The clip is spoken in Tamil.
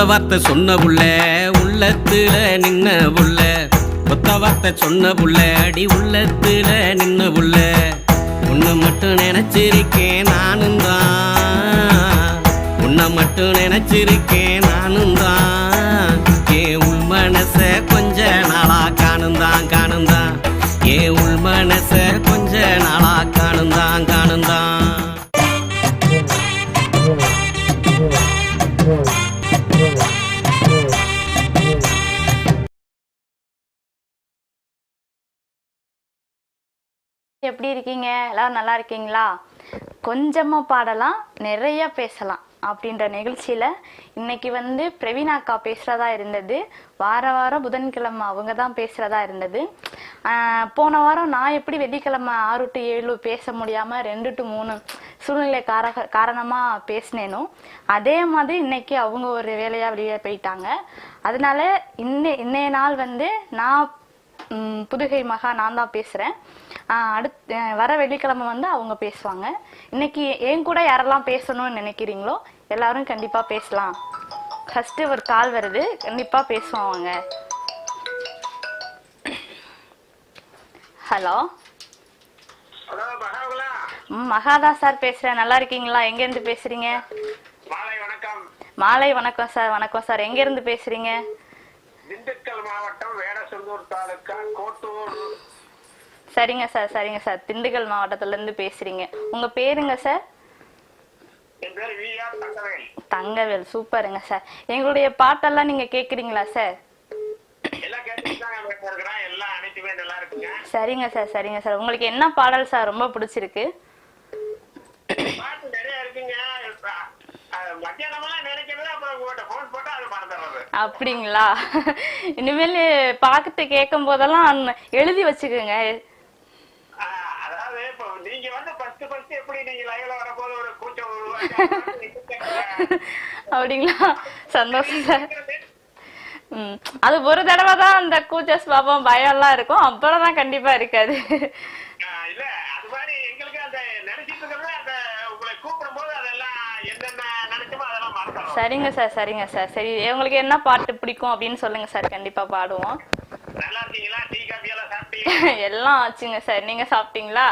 ஒத்த வார்த்தை சொன்ன புள்ள உள்ளத்துல நின்ன புள்ள. ஒத்த வார்த்தை சொன்ன புள்ள அடி உள்ளத்துல நின்ன புள்ள. உன்னை மட்டும் நினைச்சிருக்கேன் நானும் தான். உன்னை மட்டும் நினைச்சிருக்கேன் நானும் தான். ஏன் உள் மனச கொஞ்ச நாளா காணுந்தான் காணுந்தான் காணும் உள் மனச கொஞ்ச நாளா காணுந்தான் காணுந்தான் எப்படி இருக்கீங்க? எல்லாரும் நல்லா இருக்கீங்களா? கொஞ்சமாக பாடலாம் நிறைய பேசலாம் அப்படின்ற நிகழ்ச்சியில் இன்னைக்கு வந்து பிரவீனா அக்கா பேசுகிறதா இருந்தது. வார வாரம் புதன்கிழமை அவங்க தான் பேசுகிறதா இருந்தது. போன வாரம் நான் எப்படி வெள்ளிக்கிழமை ஆறு டு ஏழு பேச முடியாமல் ரெண்டு டு மூணு சூழ்நிலை கார காரணமாக பேசினேனோ அதே மாதிரி இன்னைக்கு அவங்க ஒரு வேலையாக வெளியே போயிட்டாங்க. அதனால இன்னை இன்னைய நாள் வந்து நான் புதுகை மகா நான் தான் பேசுகிறேன் அடுத்து வர வெள்ளிக்கிழமை வந்து அவங்க பேசுவாங்க. இன்னைக்கு என் கூட யாரெல்லாம் பேசணும்னு நினைக்கிறீங்களோ எல்லாரும் கண்டிப்பாக பேசலாம். ஃபர்ஸ்ட் ஒரு கால் வருது கண்டிப்பாக பேசுவோம் அவங்க. ஹலோ மகாதா சார் பேசுகிறேன் நல்லா இருக்கீங்களா? எங்கேருந்து பேசுகிறீங்க மாலை வணக்கம். மாலை வணக்கம் சார் வணக்கம் சார். எங்கேருந்து பேசுகிறீங்க திண்டுக்கல் மாவட்டம் வேடசந்தூர் தாலுக்கா கோட்டூர். சரிங்க சார் சரிங்க சார். திண்டுக்கல் மாவட்டத்துலேருந்து பேசுகிறீங்க உங்கள் பேருங்க சார்? தங்கவேல். சூப்பருங்க சார். எங்களுடைய பாட்டெல்லாம் நீங்க கேக்குறீங்களா சார்? சரிங்க சார் சரிங்க சார். உங்களுக்கு என்ன பாடல் சார் ரொம்ப பிடிச்சிருக்கு? அப்படிங்களா? இனிமேல் பார்த்துட்டு கேட்கும் போதெல்லாம் எழுதி வச்சுக்கோங்க. அப்படிங்களா? சந்தோஷம் சார். அது ஒரு தடவை தான் அந்த கூச்சஸ் பாப்போம் பயம்லாம் இருக்கும். அப்புறம் தான் கண்டிப்பா இருக்காது. ஆஹ் இல்ல அது மாதிரி எங்களுக்கு அந்த நினைச்சிட்டு இருக்கிறது அந்த உங்களை கூப்பிடும் போது அதெல்லாம் என்னென்ன நினைச்சோமோ அதெல்லாம் மறந்துடும் சரிங்க சார் சரிங்க சார். சரி உங்களுக்கு என்ன பாட்டு பிடிக்கும் அப்படின்னு சொல்லுங்க சார். கண்டிப்பா பாடுவோம். நல்லா இருக்கீங்களா? டீ காஃபி எல்லாம் சாப்பிட்டீங்க எல்லாம் ஆச்சுங்க சார். நீங்க சாப்பிட்டீங்களா?